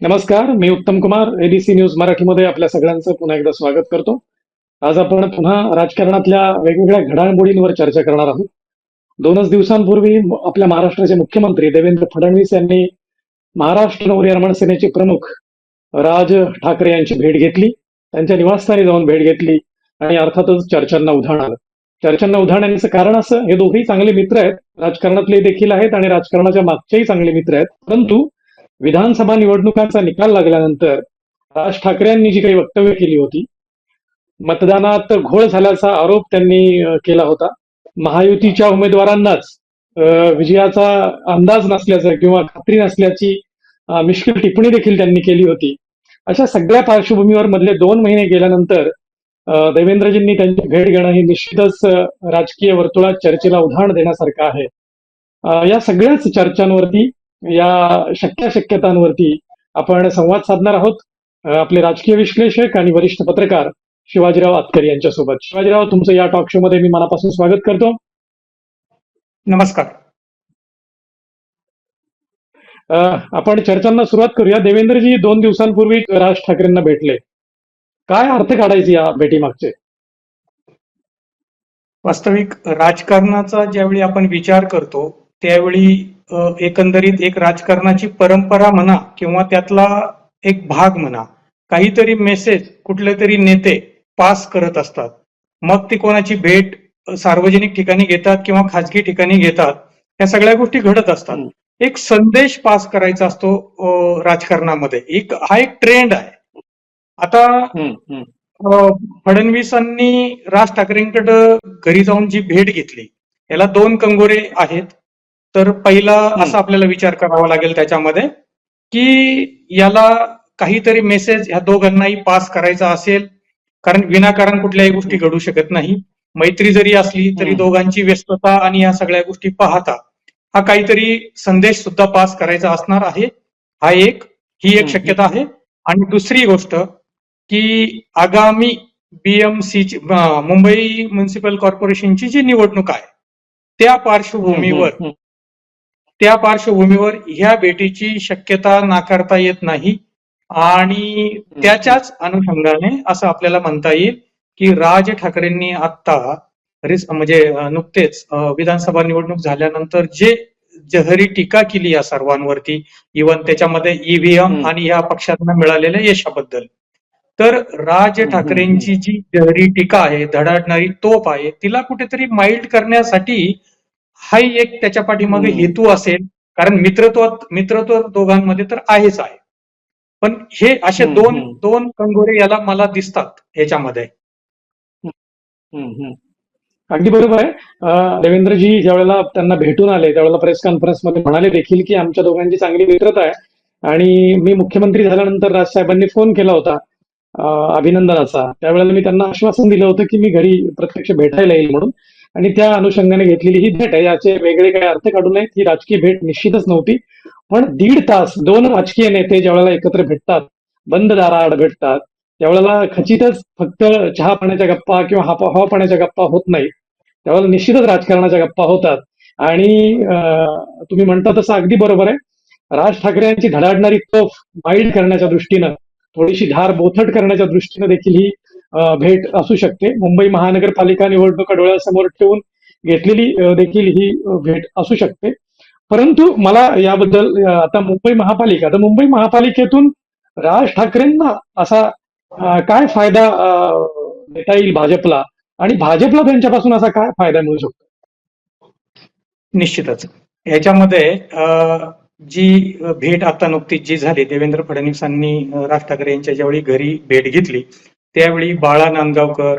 नमस्कार मी उत्तम Kumar ABC news मराठीमध्ये आपल्या सगळ्यांचं पुन्हा एकदा स्वागत करतो. आज आपण पुन्हा राजकारणातल्या वेगवेगळ्या घडामोडींवर चर्चा करणार आहोत. दोनच दिवसांपूर्वी आपल्या महाराष्ट्राचे मुख्यमंत्री देवेंद्र फडणवीस यांनी महाराष्ट्र नवनिर्माण सेनेचे प्रमुख राज ठाकरे यांची भेट घेतली. त्यांच्या निवासस्थानी जाऊन भेट घेतली आणि अर्थातच चर्चांना उधाण आलं. चर्चांना उधाण येण्याचं कारण असं हे दोघेही चांगले मित्र आहेत. राजकारणातले देखील आहेत आणि राजकारणाच्या मागचेही चांगले मित्र आहेत. परंतु विधानसभा निवडणुकांचा निकाल लागल्यानंतर राज ठाकरे यांनी जी काही वक्तव्य केली होती मतदानात घोळ झाल्याचा आरोप त्यांनी केला होता. महायुतीच्या उमेदवारांनाच विजयाचा अंदाज नसल्याचं किंवा खात्री नसल्याची मिश्किल टिप्पणी देखील त्यांनी केली होती. अशा सगळ्या पार्श्वभूमीवर मधले दोन महिने गेल्यानंतर देवेंद्रजींनी त्यांची भेट घेणं हे निश्चितच राजकीय वर्तुळात चर्चेला उदाहरण देण्यासारखं आहे. या सगळ्याच चर्चांवरती या शक्य शक्यतांवरती आपण संवाद साधणार आहोत. आपले राजकीय विश्लेषक आणि वरिष्ठ पत्रकार शिवाजीराव आतकर यांच्यासोबत. शिवाजीराव तुमचं या टॉक शो मध्ये मी मनापासून स्वागत करतो. नमस्कार. आपण चर्चांना सुरुवात करूया. देवेंद्रजी दोन दिवसांपूर्वी राज ठाकरेंना भेटले. काय अर्थ काढायचे या भेटीमागचे? वास्तविक राजकारणाचा ज्यावेळी आपण विचार करतो त्यावेळी एकंदरीत एक राजकारणाची परंपरा म्हणा किंवा त्यातला एक भाग म्हणा काहीतरी मेसेज कुठले तरी नेते पास करत असतात. मग ती कोणाची भेट सार्वजनिक ठिकाणी घेतात किंवा खाजगी ठिकाणी घेतात या सगळ्या गोष्टी घडत असतात. एक संदेश पास करायचा असतो राजकारणामध्ये. एक हा एक ट्रेंड आहे. आता फडणवीसांनी राज ठाकरेंकडे घरी जाऊन जी भेट घेतली याला दोन कंगोरे आहेत. तर पहिला असा आपल्याला विचार करावा लागेल त्याच्यामध्ये की याला काहीतरी मेसेज ह्या दोघांनाही पास करायचा असेल कारण विनाकारण कुठल्याही गोष्टी घडू शकत नाही. मैत्री जरी असली तरी. दोघांची व्यस्तता आणि या सगळ्या गोष्टी पाहता हा काहीतरी संदेश सुद्धा पास करायचा असणार आहे. हा एक ही एक. शक्यता आहे. आणि दुसरी गोष्ट की आगामी बीएमसीची मुंबई म्युन्सिपल कॉर्पोरेशनची जी निवडणूक आहे त्या पार्श्वभूमीवर त्या पार्श्वभूमीवर ह्या भेटीची शक्यता नाकारता येत नाही. आणि त्याच्याच अनुषंगाने असं आपल्याला म्हणता येईल की राज ठाकरेंनी आता म्हणजे नुकतेच विधानसभा निवडणूक झाल्यानंतर जे जहरी टीका केली या सर्वांवरती इव्हन त्याच्यामध्ये ईव्हीएम. आणि या पक्षांना मिळालेल्या यशाबद्दल. तर राज ठाकरेंची जी जहरी टीका आहे धडाडणारी तोप आहे तिला कुठेतरी माइल्ड करण्यासाठी हाही एक त्याच्या पाठीमागे. हेतू असेल. कारण मित्रत्वात मित्रत्व दोघांमध्ये तर आहेच आहे. पण हे असे दोन. दोन कंगोरे याला मला दिसतात ह्याच्यामध्ये. अगदी बरोबर आहे. देवेंद्रजी ज्यावेळेला त्यांना भेटून आले त्यावेळेला प्रेस कॉन्फरन्समध्ये म्हणाले देखील की आमच्या दोघांची चांगली मित्रता आहे. आणि मी मुख्यमंत्री झाल्यानंतर राजसाहेबांनी फोन केला होता अभिनंदनाचा. त्यावेळेला मी त्यांना आश्वासन दिलं होतं की मी घरी प्रत्यक्ष भेटायला येईल म्हणून. आणि त्या अनुषंगाने घेतलेली ही भेट आहे. याचे वेगळे काही अर्थ काढू नयेत. ही राजकीय भेट निश्चितच नव्हती. पण दीड तास दोन राजकीय नेते ज्यावेळेला एकत्र भेटतात बंद दाराआड भेटतात त्यावेळेला खचितच फक्त चहा पाण्याच्या गप्पा किंवा हापा हवा पाण्याच्या गप्पा होत नाही त्यावेळेला निश्चितच राजकारणाच्या गप्पा होतात. आणि तुम्ही म्हणता तसं अगदी बरोबर आहे. राज ठाकरे यांची धडाडणारी तोफ माइल्ड करण्याच्या दृष्टीनं थोडीशी धार बोथट करण्याच्या दृष्टीनं देखील ही भेट असू शकते. मुंबई महानगरपालिका निवडणूक डोळ्यासमोर ठेवून घेतलेली देखील ही भेट असू शकते. परंतु मला याबद्दल आता मुंबई महापालिका तर मुंबई महापालिकेतून राज ठाकरेंना असा काय फायदा देता येईल भाजपला? आणि भाजपला त्यांच्यापासून असा काय फायदा मिळू शकतो? निश्चितच. याच्यामध्ये जी भेट आता नुकतीच जी झाली देवेंद्र फडणवीसांनी राज ठाकरे यांच्या ज्यावेळी घरी भेट घेतली त्यावेळी बाळा नांदगावकर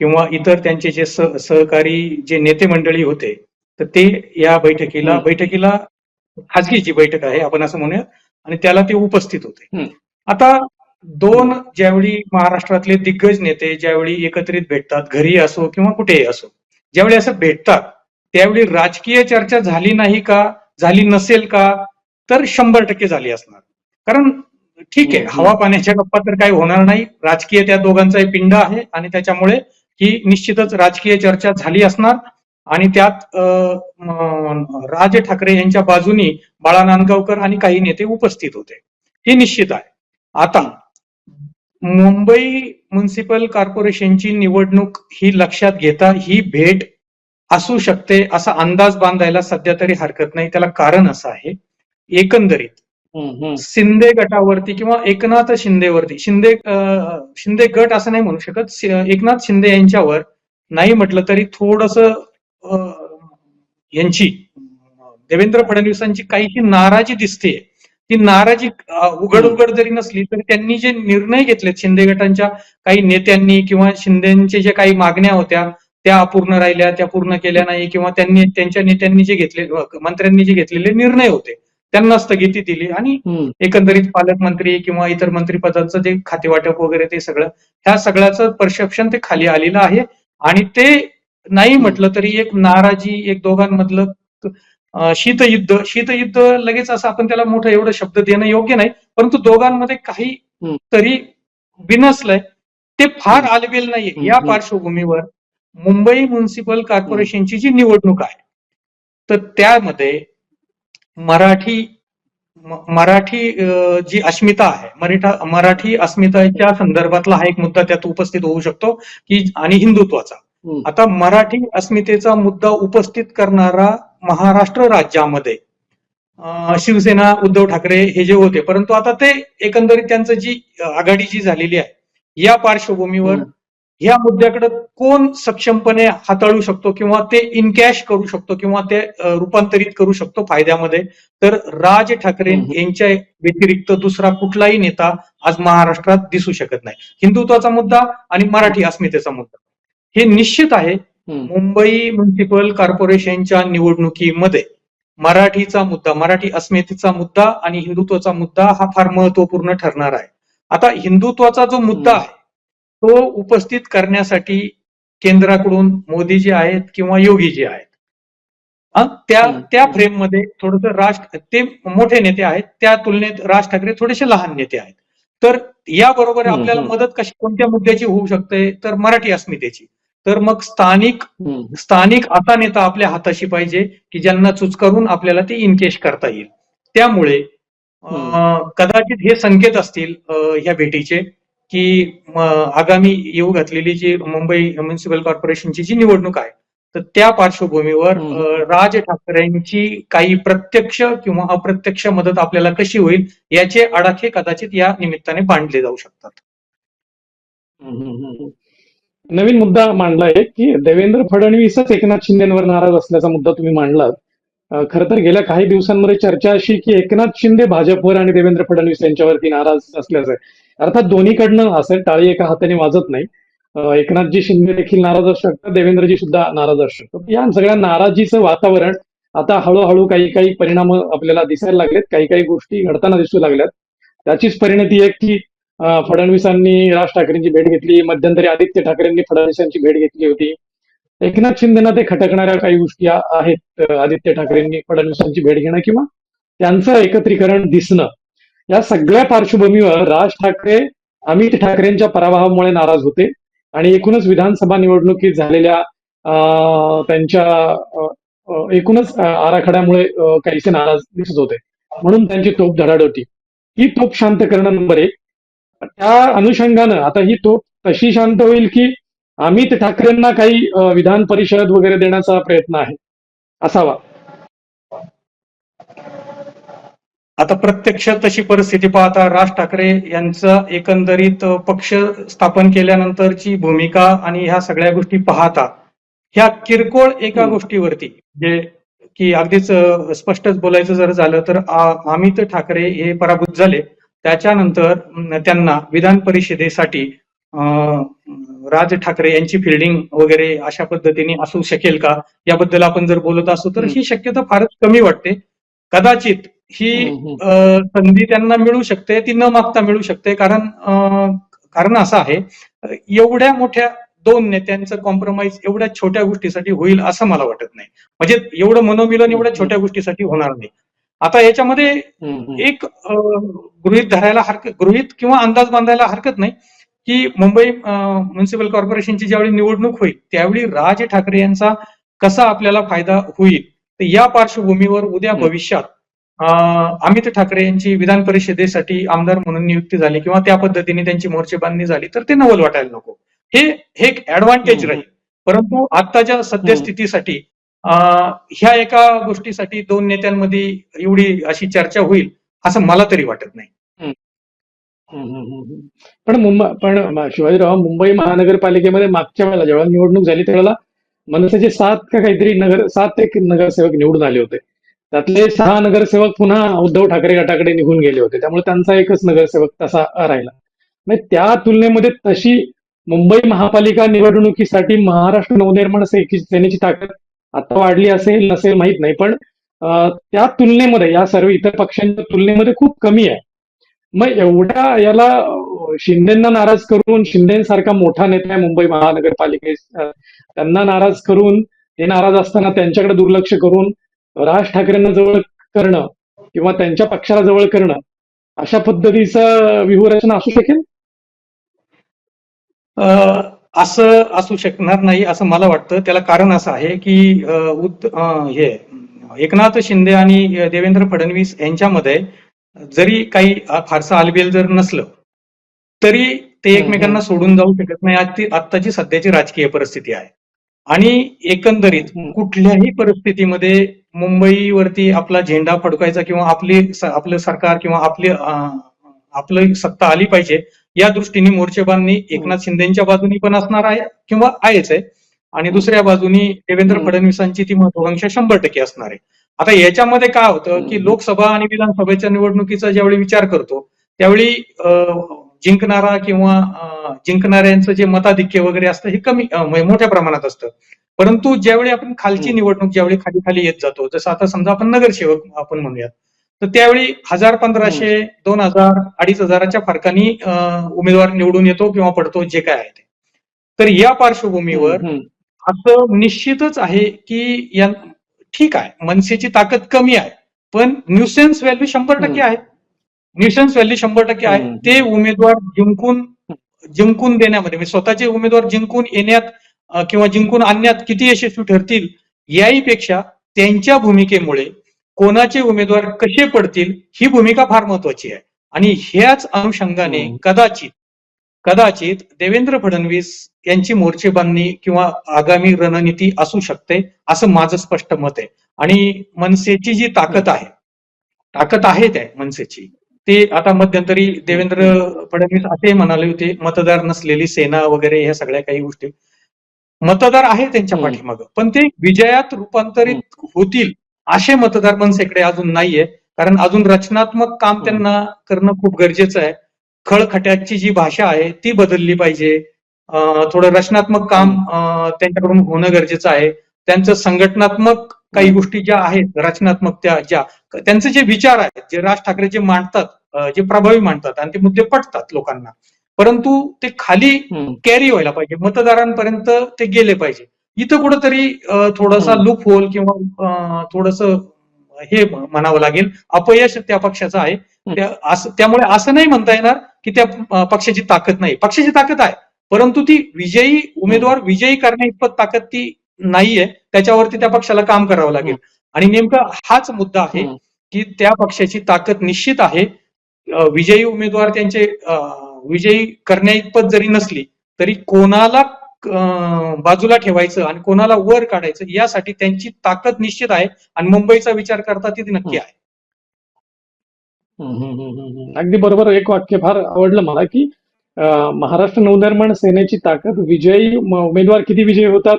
किंवा इतर त्यांचे जे सह- सहकारी जे नेते मंडळी होते तर ते या बैठकीला. बैठकीला खाजगी जी बैठक आहे आपण असं म्हणूया आणि त्याला ते उपस्थित होते. आता दोन ज्यावेळी महाराष्ट्रातले दिग्गज नेते ज्यावेळी एकत्रित भेटतात घरी असो किंवा कुठेही असो ज्यावेळी असं भेटतात त्यावेळी राजकीय चर्चा झाली नाही का झाली नसेल का तर शंभर टक्के झाली असणार कारण ठीक आहे. हवा पाण्याच्या गप्पा तर काही होणार नाही राजकीय त्या दोघांचाही पिंड आहे आणि त्याच्यामुळे ही निश्चितच राजकीय चर्चा झाली असणार आणि त्यात राज ठाकरे यांच्या बाजूनी बाळा नांदगावकर आणि काही नेते उपस्थित होते हे निश्चित आहे आता मुंबई म्युन्सिपल कॉर्पोरेशनची निवडणूक ही लक्षात घेता ही भेट असू शकते असा अंदाज बांधायला सध्या तरी हरकत नाही त्याला कारण असं आहे एकंदरीत. शिंदे गटावरती किंवा एकनाथ शिंदेवरती. शिंदे शिंदे गट असं नाही म्हणू शकत. एकनाथ शिंदे यांच्यावर नाही म्हटलं तरी थोडस यांची देवेंद्र फडणवीसांची काहीशी नाराजी दिसते. ती नाराजी उघड उघड जरी नसली तरी त्यांनी जे निर्णय घेतलेत शिंदे गटांच्या काही नेत्यांनी किंवा शिंदेचे जे काही मागण्या होत्या त्या अपूर्ण राहिल्या त्या पूर्ण केल्या नाही किंवा त्यांनी त्यांच्या नेत्यांनी जे घेतले मंत्र्यांनी जे घेतलेले निर्णय होते. त्यांना स्थगिती दिली आणि. एकंदरीत पालकमंत्री किंवा इतर मंत्रिपदांचं जे खातेवाटप वगैरे ते सगळं ह्या सगळ्याचं परसेप्शन ते खाली आलेलं आहे आणि ते नाही म्हटलं तरी एक नाराजी एक दोघांमधलं शीतयुद्ध शीतयुद्ध लगेच असं आपण त्याला मोठं एवढं शब्द देणं योग्य नाही परंतु दोघांमध्ये काही. तरी बिनसलंय ते फार आलबेल नाहीये या. पार्श्वभूमीवर मुंबई म्युन्सिपल कॉर्पोरेशनची जी निवडणूक आहे तर त्यामध्ये मराठी मराठी जी अस्मिता आहे मराठा मराठी अस्मिताच्या संदर्भातला हा एक मुद्दा त्यात उपस्थित होऊ शकतो की आणि हिंदुत्वाचा. आता मराठी अस्मितेचा मुद्दा उपस्थित करणारा महाराष्ट्र राज्यामध्ये शिवसेना उद्धव ठाकरे हे जे होते परंतु आता ते एकंदरीत त्यांचं जी आघाडी जी झालेली आहे या पार्श्वभूमीवर ह्या मुद्द्याकडे कोण सक्षमपणे हाताळू शकतो किंवा ते इनकॅश करू शकतो किंवा ते रूपांतरित करू शकतो फायद्यामध्ये तर राज ठाकरे. यांच्या व्यतिरिक्त दुसरा कुठलाही नेता आज महाराष्ट्रात दिसू शकत नाही हिंदुत्वाचा मुद्दा आणि मराठी अस्मितेचा मुद्दा हे निश्चित आहे. मुंबई म्युन्सिपल कॉर्पोरेशनच्या निवडणुकीमध्ये मराठीचा मुद्दा मराठी अस्मितेचा मुद्दा आणि हिंदुत्वाचा मुद्दा हा फार महत्त्वपूर्ण ठरणार आहे आता हिंदुत्वाचा जो मुद्दा. आहे तो उपस्थित करण्यासाठी केंद्राकडून मोदी जे आहेत किंवा योगी जे आहेत त्या. त्या फ्रेममध्ये थोडस राज ते मोठे नेते आहेत त्या तुलनेत राज ठाकरे थोडेसे लहान नेते आहेत. तर याबरोबर आपल्याला. मदत कशी कोणत्या मुद्द्याची होऊ शकते? तर मराठी अस्मितेची. तर मग स्थानिक. स्थानिक असा नेता आपल्या हाताशी पाहिजे की ज्यांना चुचकरून आपल्याला ते इनकेश करता येईल. त्यामुळे कदाचित हे संकेत असतील ह्या भेटीचे. की आगामी येऊ घातलेली जी मुंबई म्युन्सिपल कॉर्पोरेशनची जी निवडणूक आहे तर त्या पार्श्वभूमीवर राज ठाकरेंची काही प्रत्यक्ष किंवा अप्रत्यक्ष मदत आपल्याला कशी होईल याचे आडाखे कदाचित या निमित्ताने बांधले जाऊ शकतात. नवीन मुद्दा मांडलाय की देवेंद्र फडणवीसच एकनाथ शिंदेवर नाराज असल्याचा मुद्दा तुम्ही मांडलात. खरं तर गेल्या काही दिवसांमध्ये चर्चा अशी की एकनाथ शिंदे भाजपवर आणि देवेंद्र फडणवीस यांच्यावरती नाराज असल्याचं आहे. अर्थात दोन्हीकडनं असेल टाळी एका हाताने वाजत नाही. एकनाथजी शिंदे देखील नाराज असू शकतात देवेंद्रजी सुद्धा नाराज असू शकतात या सगळ्या नाराजीचं वातावरण आता हळूहळू काही काही परिणाम आपल्याला दिसायला लागलेत. काही काही गोष्टी घडताना दिसू लागल्यात. त्याचीच परिणती आहे की फडणवीसांनी राज ठाकरेंची भेट घेतली. मध्यंतरी आदित्य ठाकरेंनी फडणवीसांची भेट घेतली होती. एकनाथ शिंदेना ते खटकणाऱ्या काही गोष्टी आहेत. आदित्य ठाकरेंनी फडणवीसांची भेट घेणं किंवा त्यांचं एकत्रीकरण दिसणं. या सगळ्या पार्श्वभूमीवर राज ठाकरे अमित ठाकरेंच्या पराभवामुळे नाराज होते. आणि एकूणच विधानसभा निवडणुकीत झालेल्या त्यांच्या एकूणच आराखड्यामुळे काहीसे नाराज दिसत होते. म्हणून त्यांची तोप धडाड होती. ही तोप शांत करणं नंबर एक. त्या अनुषंगानं आता ही तोप तशी शांत होईल की अमित ठाकरेंना काही विधान परिषद वगैरे देण्याचा प्रयत्न आहे. असावा. आता प्रत्यक्ष तशी परिस्थिती पाहता राज ठाकरे यांचा एकंदरीत पक्ष स्थापन केल्यानंतरची भूमिका आणि ह्या सगळ्या गोष्टी पाहता ह्या किरकोळ एका हम्म. गोष्टीवरती जे की अगदीच स्पष्टच बोलायचं जर झालं तर अमित ठाकरे हे पराभूत झाले त्याच्यानंतर त्यांना विधान परिषदेसाठी राज ठाकरे यांची फिल्डिंग वगैरे अशा पद्धतीने असू शकेल का याबद्दल आपण जर बोलत असू तर. ही शक्यता फारच कमी वाटते कदाचित ही संधी त्यांना मिळू शकते ती न मागता मिळू शकते. कारण कारण असं आहे एवढ्या मोठ्या दोन नेत्यांचं कॉम्प्रोमाइज एवढ्या छोट्या गोष्टीसाठी होईल असं मला वाटत नाही. म्हणजे एवढं मनोमिलन एवढ्या छोट्या गोष्टीसाठी होणार नाही. आता याच्यामध्ये. एक गृहित धरायला हरकत गृहित किंवा अंदाज बांधायला हरकत नाही की मुंबई म्युन्सिपल कॉर्पोरेशनची ज्यावेळी निवडणूक होईल त्यावेळी राज ठाकरे यांचा कसा आपल्याला फायदा होईल तर या पार्श्वभूमीवर उद्या. भविष्यात अमित ठाकरे यांची विधान परिषदेसाठी आमदार म्हणून नियुक्ती झाली किंवा त्या पद्धतीने त्यांची मोर्चेबांधणी झाली तर ते नवल वाटायला नको. हे हे एक ऍडव्हान्टेज. राहील. परंतु आत्ताच्या सद्यस्थितीसाठी ह्या एका गोष्टीसाठी दोन नेत्यांमध्ये एवढी अशी चर्चा होईल असं मला तरी वाटत नाही. पण मुंबई पण शिवाजीराव मुंबई महानगरपालिकेमध्ये मागच्या वेळेला जेव्हा निवडणूक झाली त्यावेळेला मनसेचे सात का काहीतरी नगर सात एक नगरसेवक निवडून आले होते. त्यातले सहा नगरसेवक पुन्हा उद्धव ठाकरे गटाकडे निघून गेले होते. त्यामुळे त्यांचा एकच नगरसेवक तसा राहिला. म्हणजे त्या तुलनेमध्ये तशी मुंबई महापालिका निवडणुकीसाठी महाराष्ट्र नवनिर्माण सेनेची ताकद आता वाढली असेल नसेल माहीत नाही पण त्या तुलनेमध्ये या सर्व इतर पक्षांच्या तुलनेमध्ये खूप कमी आहे. मग एवढ्या याला शिंदेना नाराज करून शिंदेसारखा मोठा नेता आहे मुंबई महानगरपालिके त्यांना नाराज करून ते नाराज असताना त्यांच्याकडे दुर्लक्ष करून राज ठाकरेंना जवळ करणं किंवा त्यांच्या पक्षाला जवळ करणं अशा पद्धतीचं व्यूहरचना असू शकेल? अं, असं असू शकणार नाही असं मला वाटतं. त्याला कारण असं आहे की अं, हे एकनाथ शिंदे आणि देवेंद्र फडणवीस यांच्यामध्ये जरी काही फारसं आलबेल जर नसलं तरी ते एकमेकांना सोडून जाऊ शकत नाही. आत्ताची सध्याची राजकीय परिस्थिती आहे. आणि एकंदरीत. कुठल्याही परिस्थितीमध्ये मुंबईवरती आपला झेंडा फडकायचा किंवा आपली आपलं सरकार किंवा आपली आपलं सत्ता आली पाहिजे या दृष्टीने मोर्चेबांधणी एकनाथ शिंदेच्या बाजूनी पण असणार आहे किंवा आहेच आहे आणि दुसऱ्या बाजूनी देवेंद्र. फडणवीसांची ती महत्वाकांक्षा शंभर टक्के असणार आहे आता याच्यामध्ये काय होतं की. लोकसभा आणि विधानसभेच्या निवडणुकीचा ज्यावेळी विचार करतो त्यावेळी जिंकणारा किंवा जिंकणाऱ्यांचं जे मताधिक्य वगैरे असतं हे कमी मोठ्या प्रमाणात असतं. परंतु ज्यावेळी आपण खालची. निवडणूक ज्यावेळी खाली खाली येत जातो जसं आता समजा आपण नगरसेवक आपण म्हणूयात तर त्यावेळी हजार पंधराशे दोन हजार अडीच हजाराच्या फरकाने उमेदवार निवडून येतो किंवा पडतो जे काय आहे ते. तर या पार्श्वभूमीवर असं निश्चितच आहे की या ठीक आहे मनसेची ताकद कमी आहे पण न्यूसेन्स व्हॅल्यू शंभर टक्के आहे. न्यूसेन्स व्हॅल्यू शंभर टक्के आहे. ते उमेदवार जिंकून जिंकून देण्यामध्ये म्हणजे स्वतःचे उमेदवार जिंकून येण्यात किंवा जिंकून आणण्यात किती यशस्वी ठरतील याहीपेक्षा त्यांच्या भूमिकेमुळे कोणाचे उमेदवार कसे पडतील ही भूमिका फार महत्वाची आहे आणि ह्याच अनुषंगाने. कदाचित कदाचित देवेंद्र फडणवीस यांची मोर्चेबांधणी किंवा आगामी रणनीती असू शकते असं माझं स्पष्ट मत आहे आणि मनसेची जी ताकद आहे ताकद आहे त्या मनसेची ते आता मध्यंतरी देवेंद्र फडणवीस असे म्हणाले होते मतदार नसलेली सेना वगैरे ह्या सगळ्या काही गोष्टी. मतदार आहे त्यांच्या. पाठीमागं पण ते विजयात रूपांतरित होतील असे मतदार मनसेकडे अजून नाहीये. कारण अजून रचनात्मक काम. त्यांना करणं खूप गरजेचं आहे. खळखट्याची जी भाषा आहे ती बदलली पाहिजे. थोडं रचनात्मक काम त्यांच्याकडून होणं गरजेचं आहे. त्यांचं संघटनात्मक काही. गोष्टी ज्या आहेत रचनात्मक त्या ज्या त्यांचे जे विचार आहेत जे राज ठाकरे जे मांडतात जे प्रभावी मांडतात आणि ते मुद्दे पटतात लोकांना. परंतु ते खाली. कॅरी व्हायला पाहिजे. मतदारांपर्यंत ते गेले पाहिजे. इथं कुठंतरी थोडासा. लूप होल किंवा थोडस हे म्हणावं लागेल. अपयश त्या पक्षाचं आहे. त्यामुळे असं नाही म्हणता येणार की त्या पक्षाची ताकद नाही. पक्षाची ताकद आहे. परंतु ती विजयी उमेदवार विजयी करण्या इतपत ताकद ती नाहीये. त्याच्यावरती त्या पक्षाला काम करावं लागेल. आणि नेमका हाच मुद्दा आहे. की त्या पक्षाची ताकद निश्चित आहे. विजयी उमेदवार त्यांचे विजयी करण्या इतपत जरी नसली तरी कोणाला बाजूला ठेवायचं आणि कोणाला वर काढायचं यासाठी त्यांची ताकद निश्चित आहे आणि मुंबईचा विचार करता ती नक्की आहे. अगदी बरोबर एक वाक्य फार आवडलं मला की महाराष्ट्र नवनिर्माण सेनेची ताकद विजयी उमेदवार किती विजयी होतात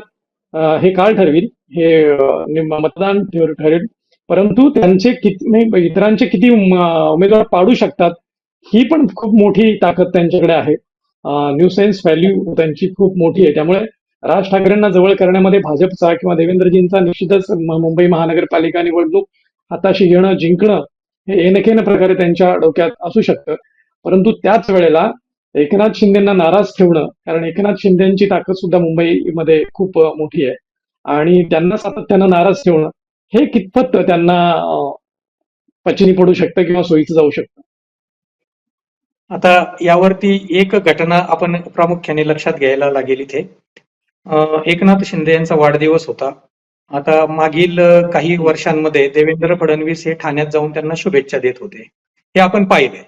हे काळ ठरवील हे मतदान ठरेल. परंतु त्यांचे किती नाही, इतरांचे किती उमेदवार पाडू शकतात ही पण खूप मोठी ताकद त्यांच्याकडे आहे. न्यू सेन्स व्हॅल्यू त्यांची खूप मोठी आहे. त्यामुळे राज ठाकरेंना जवळ करण्यामध्ये भाजपचा किंवा देवेंद्रजींचा निश्चितच मुंबई महानगरपालिका निवडणूक हाताशी घेणं जिंकणं हे एनकेन प्रकारे त्यांच्या डोक्यात असू शकतं. परंतु त्याच वेळेला एकनाथ शिंदेना नाराज ठेवणं कारण एकनाथ शिंदेची ताकद सुद्धा मुंबईमध्ये खूप मोठी आहे. आणि त्यांना सातत्यानं नाराज ठेवणं हे कितपत त्यांना पचिनी पडू शकतं किंवा सोयीचं जाऊ शकतं? आता यावरती एक घटना आपण प्रामुख्याने लक्षात घ्यायला लागेल इथे. एकनाथ शिंदे यांचा वाढदिवस होता. आता मागील काही वर्षांमध्ये देवेंद्र फडणवीस हे ठाण्यात जाऊन त्यांना शुभेच्छा देत होते. हे आपण पाहिलंय.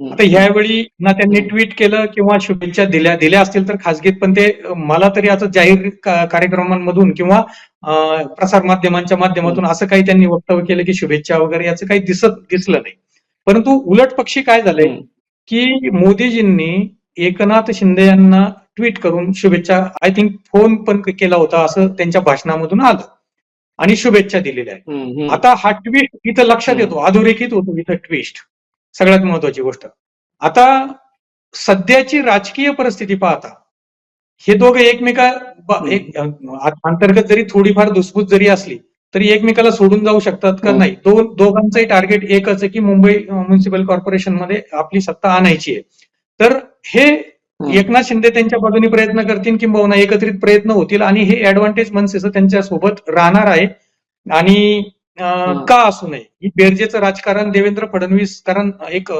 आता ह्यावेळी ना त्यांनी ट्विट केलं किंवा शुभेच्छा दिल्या दिल्या असतील तर खासगीत पण ते मला तरी आता जाहीर कार्यक्रमांमधून किंवा प्रसार माध्यमांच्या माध्यमातून असं काही त्यांनी वक्तव्य केलं की शुभेच्छा वगैरे याचं काही दिसत दिसलं नाही परंतु उलट पक्षी काय झालंय हम्म. की मोदीजींनी एकनाथ शिंदे यांना ट्विट करून शुभेच्छा आय थिंक फोन पण केला होता असं त्यांच्या भाषणामधून आलं आणि शुभेच्छा दिलेल्या आहेत. आता हा ट्विस्ट इथं लक्षात येतो. अधोरेखित होतो इथं ट्विस्ट सगळ्यात महत्वाची गोष्ट आता सध्याची राजकीय परिस्थिती पाहता हे दोघे एकमेका. एक अंतर्गत जरी थोडीफार दुसपूत जरी असली तरी एकमेकाला सोडून जाऊ शकतात का? हम्म. नाही. दोन दोघांचंही टार्गेट एकच आहे की मुंबई म्युन्सिपल कॉर्पोरेशनमध्ये आपली सत्ता आणायची आहे. तर हे. एकनाथ शिंदे त्यांच्या बाजूने प्रयत्न करतील किंबहुना एकत्रित प्रयत्न होतील आणि हे ऍडव्हान्टेज मनसेचं त्यांच्यासोबत राहणार आहे. आणि. का असू नये? ही बेरजेचं राजकारण देवेंद्र फडणवीस कारण एक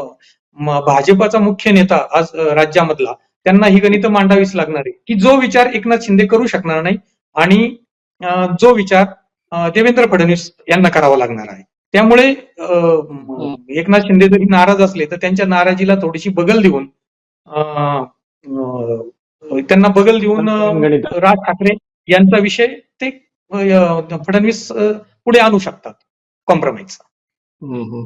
भाजपाचा मुख्य नेता आज राज्यामधला. त्यांना ही गणितं मांडावीच लागणार आहे की जो विचार एकनाथ शिंदे करू शकणार नाही आणि जो विचार देवेंद्र फडणवीस यांना करावा लागणार आहे त्यामुळे एकनाथ शिंदे जरी नाराज असले तर त्यांच्या नाराजीला थोडीशी बगल देऊन त्यांना बगल देऊन. राज ठाकरे यांचा विषय ते फडणवीस पुढे आणू शकतात कॉम्प्रोमाइज हम्म, हम्म.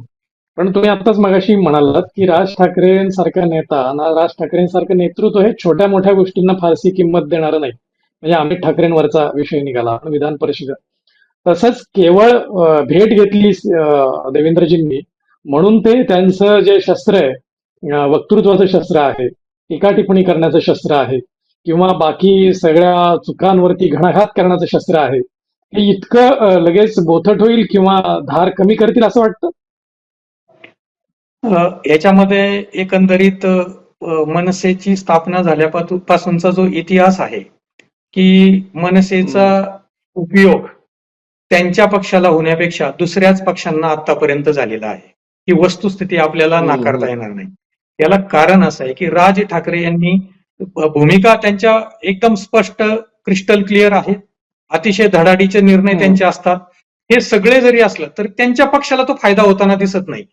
पण तुम्ही आताच मगाशी म्हणालात की राज ठाकरेंसारखा नेता ना राज ठाकरेंसारखं नेतृत्व हे छोट्या मोठ्या गोष्टींना फारशी किंमत देणारं नाही. म्हणजे अमित ठाकरेंवरचा विषय निघाला विधान परिषद. तसंच केवळ भेट घेतली देवेंद्रजींनी म्हणून ते त्यांचं जे शस्त्र आहे वक्तृत्वाचं शस्त्र आहे टीका टिप्पणी करण्याचं शस्त्र आहे किंवा बाकी सगळ्या चुकांवरती घणाघात करण्याचं शस्त्र आहे हे इतकं लगेच बोथट होईल किंवा धार कमी करतील असं वाटतं? याच्यामध्ये एकंदरीत मनसेची स्थापना झाल्यापासूनचा जो इतिहास आहे की मनसेचा उपयोग त्यांच्या पक्षाला होण्यापेक्षा दुसऱ्याच पक्षांना आतापर्यंत झालेला आहे ही वस्तुस्थिती आपल्याला. नाकारता येणार नाही. याला कारण असं आहे की राज ठाकरे यांनी भूमिका त्यांच्या एकदम स्पष्ट क्रिस्टल क्लिअर आहेत अतिशय धडाडीचे निर्णय. त्यांचे असतात. हे सगळे जरी असलं तर त्यांच्या पक्षाला तो फायदा होताना दिसत नाही.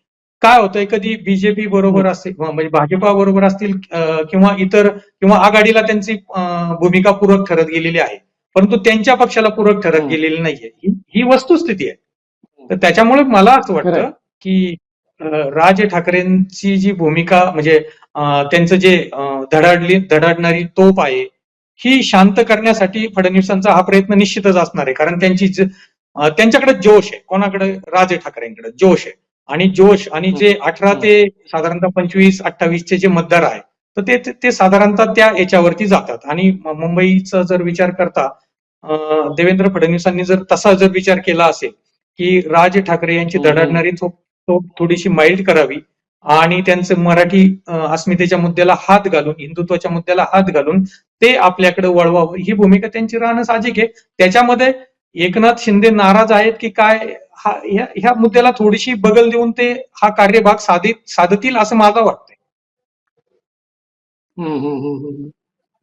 काय होतंय? कधी बीजेपी बरोबर असेल म्हणजे भाजपा बरोबर असतील किंवा इतर किंवा आघाडीला त्यांची भूमिका पूरक ठरत गेलेली आहे. परंतु त्यांच्या पक्षाला पूरक ठरत हम्म. गेलेली नाहीये. ही ही वस्तुस्थिती आहे. तर त्याच्यामुळे मला असं. वाटतं की राज ठाकरेंची जी भूमिका म्हणजे त्यांचं जे धडाडली धडाडणारी तोप आहे ही शांत करण्यासाठी फडणवीसांचा हा प्रयत्न निश्चितच असणार आहे. कारण त्यांची त्यांच्याकडे जोश आहे. कोणाकडे? राज ठाकरेंकडे जोश आहे. आणि जोश आणि जे अठरा ते साधारणतः पंचवीस अठ्ठावीसचे जे मतदार आहे तर ते ते- ते साधारणतः त्या याच्यावरती जातात. आणि मुंबईचा जर विचार करता देवेंद्र फडणवीसांनी जर तसा जर विचार केला असेल की राज ठाकरे यांची हम्म. धडाडणारी थोप थोडीशी माइल्ड करावी आणि त्यांचं मराठी अस्मितेच्या मुद्द्याला हात घालून हिंदुत्वाच्या मुद्द्याला हात घालून ते आपल्याकडे वळवावं ही भूमिका त्यांची राहणं साहजिक आहे. त्याच्यामध्ये एकनाथ शिंदे नाराज आहेत की काय? हा ह्या मुद्द्याला थोडीशी बगल देऊन ते हा कार्यभाग साधित साधतील असं मला वाटतंय.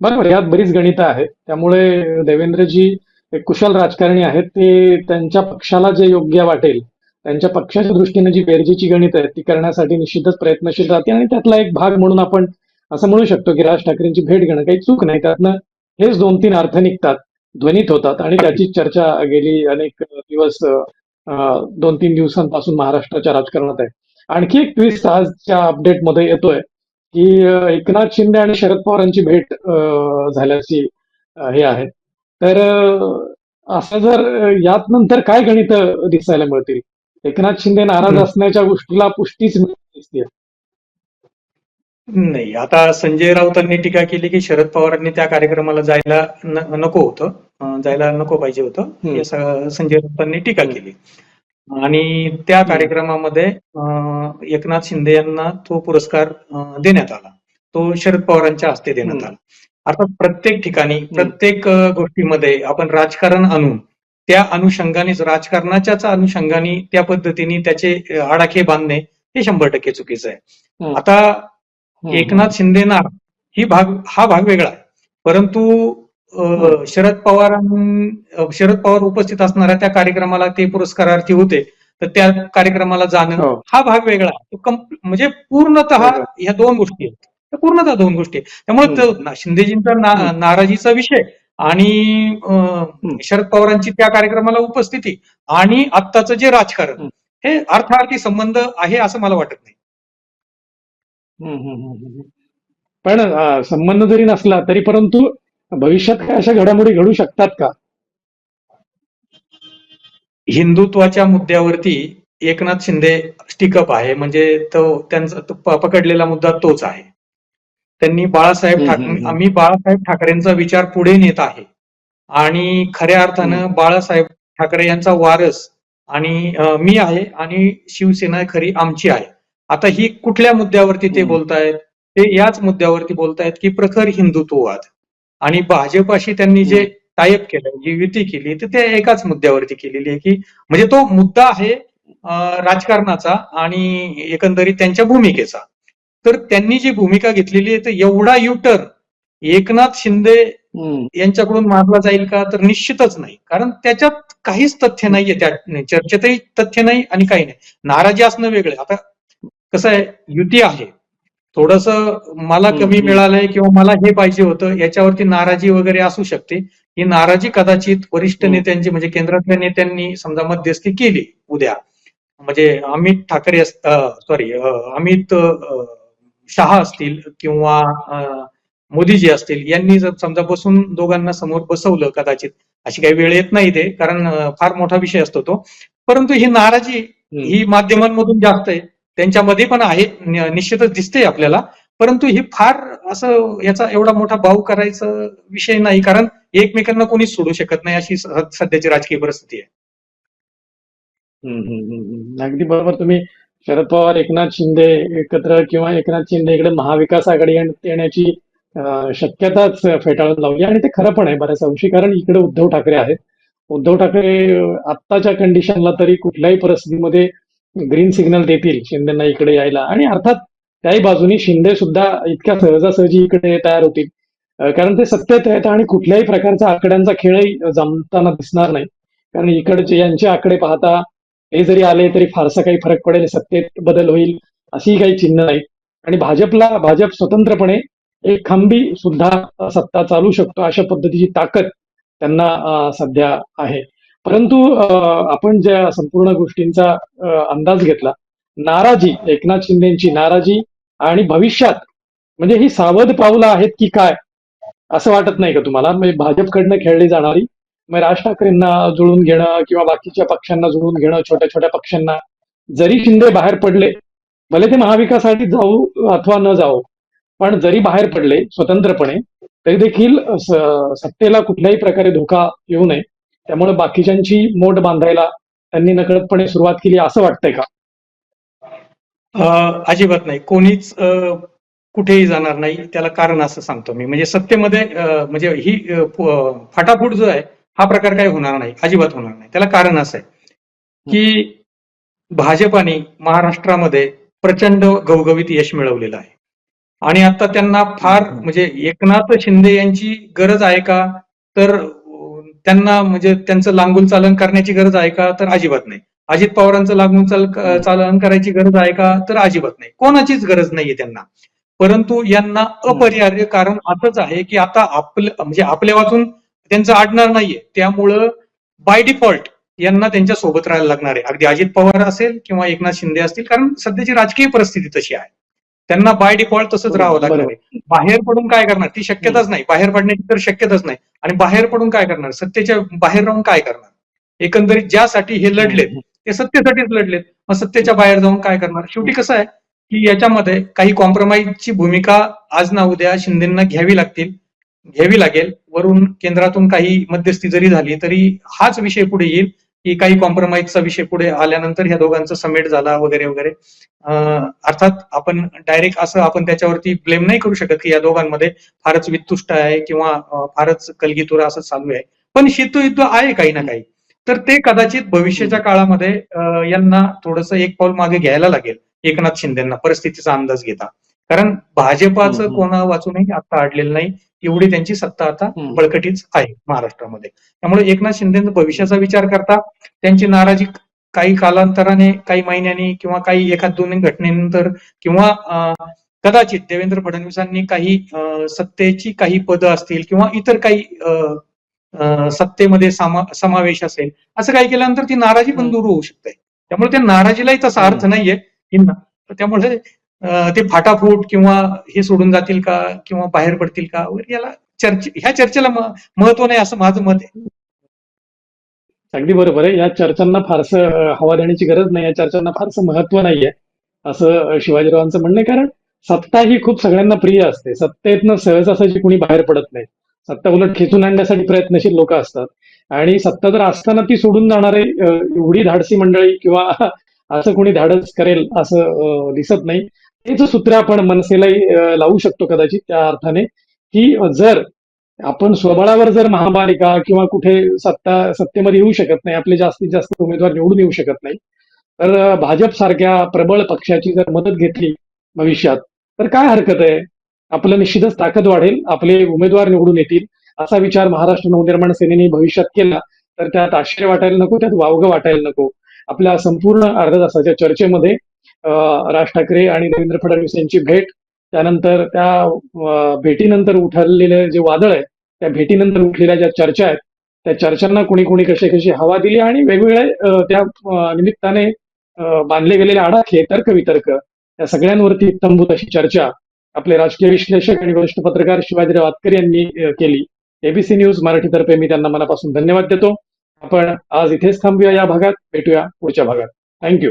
बरोबर यात बरीच गणित आहेत. त्यामुळे देवेंद्रजी एक कुशल राजकारणी आहेत. ते त्यांच्या पक्षाला जे योग्य वाटेल त्यांच्या पक्षाच्या दृष्टीने जी बेरजेची गणित आहेत ती करण्यासाठी निश्चितच प्रयत्नशील राहते आणि त्यातला एक भाग म्हणून आपण असं म्हणू शकतो की राज ठाकरेंची भेट घेणं काही चूक नाही. त्यातनं हेच दोन तीन अर्थ निघतात. ध्वनित होतात आणि त्याची चर्चा गेली अनेक दिवस दोन तीन दिवसांपासून महाराष्ट्राच्या राजकारणात आहे. आणखी एक ट्विस्ट आजच्या अपडेटमध्ये येतोय की एकनाथ शिंदे आणि शरद पवार यांची भेट झाल्याची हे आहे. तर असं जर यात नंतर काय गणित दिसायला मिळतील? एकनाथ शिंदे नाराज असण्याच्या गोष्टीला पुष्टीच मिळते दिसते नाही आता संजय राऊतांनी टीका केली की शरद पवारांनी त्या कार्यक्रमाला जायला नको होतं. जायला नको पाहिजे होतं. संजय राऊतांनी टीका. केली. आणि त्या कार्यक्रमामध्ये एकनाथ शिंदे यांना तो पुरस्कार देण्यात आला. तो शरद पवारांच्या हस्ते देण्यात. आला. अर्थात प्रत्येक ठिकाणी प्रत्येक गोष्टीमध्ये आपण राजकारण आणून त्या अनुषंगानेच राजकारणाच्याच अनुषंगाने त्या पद्धतीने त्याचे आडाखे बांधणे हे शंभर टक्के चुकीचं आहे. आता एकनाथ शिंदेना ही भाग हा भाग वेगळा परंतु अ, शरद पवार शरद पवार उपस्थित असणाऱ्या त्या कार्यक्रमाला ते पुरस्कारार्थी होते. तर त्या कार्यक्रमाला जाणं हो. हा भाग वेगळा म्हणजे पूर्णतः. ह्या दोन गोष्टी आहेत. पूर्णतः दोन गोष्टी आहेत. त्यामुळे शिंदेजींचा ना-. नाराजीचा विषय आणि शरद पवारांची त्या कार्यक्रमाला उपस्थिती आणि आत्ताचं जे राजकारण. हे अर्थार्थी संबंध आहे असं मला वाटत नाही. हम्म, हम्म, हम्म, हम्म. पण अं, संबंध जरी नसला तरी परंतु भविष्यात काय अशा घडामोडी घडू शकतात का हिंदुत्वाच्या मुद्द्यावरती एकनाथ शिंदे स्टिकअप आहे म्हणजे तो त्यांचा तो प- पकडलेला मुद्दा तोच आहे त्यांनी बाळासाहेब हम्म, ठाकरे हम्म. आम्ही बाळासाहेब ठाकरेंचा विचार पुढे नेत आहे आणि खऱ्या अर्थानं. बाळासाहेब ठाकरे यांचा वारस आणि अं, मी आहे आणि शिवसेना खरी आमची आहे आता ही कुठल्या मुद्द्यावरती ते. बोलतायत? ते याच मुद्द्यावरती बोलतायत की प्रखर हिंदुत्ववाद. आणि भाजपाशी त्यांनी जे टायअप केलं जी युती केली तर त्या एकाच मुद्द्यावरती केलेली आहे की म्हणजे तो मुद्दा आहे राजकारणाचा आणि एकंदरीत त्यांच्या भूमिकेचा. तर त्यांनी जी भूमिका घेतलेली आहे तर एवढा युटर्न एकनाथ शिंदे यांच्याकडून मारला जाईल का? तर निश्चितच नाही. कारण त्याच्यात काहीच तथ्य नाहीये. त्या चर्चेतही तथ्य नाही आणि काही नाही. नाराजी असणं वेगळं आता कसं आहे युती आहे थोडस मला कमी. मिळालंय किंवा मला हे पाहिजे होतं याच्यावरती नाराजी वगैरे असू शकते ही नाराजी कदाचित वरिष्ठ. नेत्यांची म्हणजे केंद्रातल्या नेत्यांनी समजा मध्यस्थी केली उद्या म्हणजे अमित ठाकरे सॉरी अमित शहा असतील किंवा मोदीजी असतील यांनी जर समजा बसून दोघांना समोर बसवलं कदाचित अशी काही वेळ येत नाही ते कारण फार मोठा विषय असतो तो परंतु ही नाराजी. ही माध्यमांमधून जास्त आहे त्यांच्यामध्ये पण आहे निश्चितच दिसते आपल्याला. परंतु ही फार असं याचा एवढा मोठा भाव करायचा विषय नाही कारण एकमेकांना कोणीच सोडू शकत नाही अशी सध्याची राजकीय परिस्थिती आहे. अगदी बरोबर तुम्ही शरद पवार एकनाथ शिंदे एकत्र किंवा एकनाथ शिंदे इकडे महाविकास आघाडी येण्याची शक्यताच फेटाळून लावली आणि ते खरं पण आहे बऱ्याच अंशी कारण इकडे उद्धव ठाकरे आहेत. उद्धव ठाकरे आत्ताच्या कंडिशनला तरी कुठल्याही परिस्थितीमध्ये ग्रीन सिग्नल देतील शिंदेना इकडे यायला. आणि अर्थात त्याही बाजूनी शिंदे सुद्धा इतक्या सहजासहजी इकडे तयार होतील. कारण ते सत्तेत आहेत आणि कुठल्याही प्रकारचा आकड्यांचा खेळही जमताना दिसणार नाही. कारण इकडचे यांचे आकडे पाहता हे जरी आले तरी फारसा काही फरक पडेल सत्तेत बदल होईल अशी काही चिन्ह नाही. आणि भाजपला भाजप स्वतंत्रपणे एक खांबी सुद्धा सत्ता चालू शकतो अशा पद्धतीची ताकद त्यांना सध्या आहे. परंतु आपण ज्या संपूर्ण गोष्टींचा अंदाज घेतला नाराजी एकनाथ शिंदेची नाराजी आणि भविष्यात म्हणजे ही सावध पावलं आहेत की काय असं वाटत नाही का तुम्हाला? म्हणजे भाजपकडनं खेळली जाणारी मग राज ठाकरेंना जुळून घेणं किंवा बाकीच्या पक्षांना जुळून घेणं छोट्या छोट्या पक्षांना जरी शिंदे बाहेर पडले भले ते महाविकासाठी जाऊ अथवा न जाऊ पण जरी बाहेर पडले स्वतंत्रपणे तरी देखील सत्तेला कुठल्याही प्रकारे धोका येऊ नये. त्यामुळे बाकीच्यांची मोठ बांधायला त्यांनी नकळतपणे सुरुवात केली असं वाटतंय का? अ, अजिबात नाही. कोणीच कुठेही जाणार नाही. त्याला कारण असं सांगतो मी. म्हणजे सत्तेमध्ये म्हणजे ही फाटाफूट जो आहे हा प्रकार काही होणार नाही. अजिबात होणार नाही. त्याला कारण असं आहे की भाजपाने महाराष्ट्रामध्ये प्रचंड घवघवीत यश मिळवलेलं आहे. आणि आता त्यांना फार म्हणजे एकनाथ शिंदे यांची गरज आहे का? तर त्यांना म्हणजे त्यांचं लांगून चालन करण्याची गरज आहे का? तर अजिबात नाही. अजित पवारांचं लागून चाल चालन करायची गरज आहे का? तर अजिबात नाही. कोणाचीच गरज नाहीये त्यांना. परंतु यांना अपरिहार्य कारण असंच आहे की आता आपलं म्हणजे आपल्या वाचून त्यांचं आडणार नाहीये. त्यामुळं बाय डिफॉल्ट यांना त्यांच्यासोबत राहायला लागणार आहे. अगदी अजित पवार असेल किंवा एकनाथ शिंदे असतील कारण सध्याची राजकीय परिस्थिती तशी आहे. त्यांना बाय डिफॉल्ट तसंच राहावं लागणार बाहेर पडून काय करणार? ती शक्यताच नाही. बाहेर पडण्याची तर शक्यताच नाही. आणि बाहेर पडून काय करणार? सत्तेच्या बाहेर राहून काय करणार? एकंदरीत ज्यासाठी हे लढलेत ते सत्तेसाठीच लढलेत. मग सत्तेच्या बाहेर जाऊन काय करणार? शेवटी कसं आहे की याच्यामध्ये काही कॉम्प्रोमाइजची भूमिका आज ना उद्या शिंदेना घ्यावी लागतील घ्यावी लागेल. वरून केंद्रातून काही मध्यस्थी जरी झाली तरी हाच विषय पुढे येईल. की काही कॉम्प्रोमाइजचा विषय पुढे आल्यानंतर ह्या दोघांचा समेट झाला वगैरे वगैरे. अर्थात आपण डायरेक्ट असं आपण त्याच्यावरती ब्लेम नाही करू शकत की या दोघांमध्ये फारच वित्तुष्ट आहे किंवा फारच कलगीतुरा असं चालू आहे. पण शेतुयुद्ध आहे काही ना काही. तर ते कदाचित भविष्याच्या काळामध्ये यांना थोडंसं एक पाऊल मागे घ्यायला लागेल. एकनाथ शिंदेना परिस्थितीचा अंदाज घेता. कारण भाजपाचं. कोणा वाचूनही आता अडलेलं नाही एवढी त्यांची सत्ता आता. बळकटीच आहे महाराष्ट्रामध्ये त्यामुळे एकनाथ शिंदेचा भविष्याचा विचार करता त्यांची नाराजी काही कालांतराने काही महिन्यांनी किंवा काही एखाद दोन घटनेनंतर किंवा अं, कदाचित देवेंद्र फडणवीसांनी काही अं, सत्तेची काही पदं असतील किंवा इतर काही सत्तेमध्ये सामा समावेश असेल असं काही केल्यानंतर ती नाराजी पण. दूर होऊ शकते त्यामुळे त्या नाराजीलाही तसा अर्थ नाहीये त्यामुळे ते फाटाफूट किंवा हे सोडून जातील का किंवा बाहेर पडतील का वगैरे याला चर्चे ह्या चर्चेला महत्त्व नाही असं माझं मत आहे. अगदी बरोबर आहे. या चर्चांना फारसं हवा देण्याची गरज नाही. या चर्चांना फारसं महत्त्व नाहीये असं शिवाजीरावांचं म्हणणं आहे. कारण सत्ता ही खूप सगळ्यांना प्रिय असते. सत्तेतनं सहजासहजी कुणी बाहेर पडत नाही. सत्ता उलट खेचून आणण्यासाठी प्रयत्नशील लोक असतात. आणि सत्ता जर असताना ती सोडून जाणारे एवढी धाडसी मंडळी किंवा असं कोणी धाडस करेल असं दिसत नाही. हेच सूत्र आपण मनसेलाही लावू शकतो कदाचित त्या अर्थाने की जर आपण स्वबळावर जर महापालिका किंवा कुठे सत्ता सत्तेमध्ये येऊ शकत नाही आपले जास्तीत जास्त उमेदवार निवडून येऊ शकत नाही तर भाजप सारख्या प्रबळ पक्षाची जर मदत घेतली भविष्यात तर काय हरकत आहे? आपलं निश्चितच ताकद वाढेल आपले उमेदवार निवडून येतील असा विचार महाराष्ट्र नवनिर्माण सेनेने भविष्यात केला तर त्यात आश्चर्य वाटायला नको त्यात वावगं वाटायला नको. आपल्या संपूर्ण अर्ध्या तासाच्या चर्चेमध्ये राज ठाकरे आणि देवेंद्र फडणवीस यांची भेट त्यानंतर त्या भेटीनंतर उठलेले जे वादळ आहे त्या भेटीनंतर उठलेल्या ज्या चर्चा आहेत त्या चर्चांना कोणी कोणी कशी कशी हवा दिली आणि वेगवेगळ्या त्या निमित्ताने बांधले गेलेले आडाखे तर्कवितर्क या सगळ्यांवरती तंबूत अशी चर्चा आपले राजकीय विश्लेषक आणि वरिष्ठ पत्रकार शिवाजीराव वातकर यांनी केली. एबीसी न्यूज मराठीतर्फे मी त्यांना मनापासून धन्यवाद देतो. आपण आज इथेच थांबूया या भागात भेटूया पुढच्या भागात. थँक्यू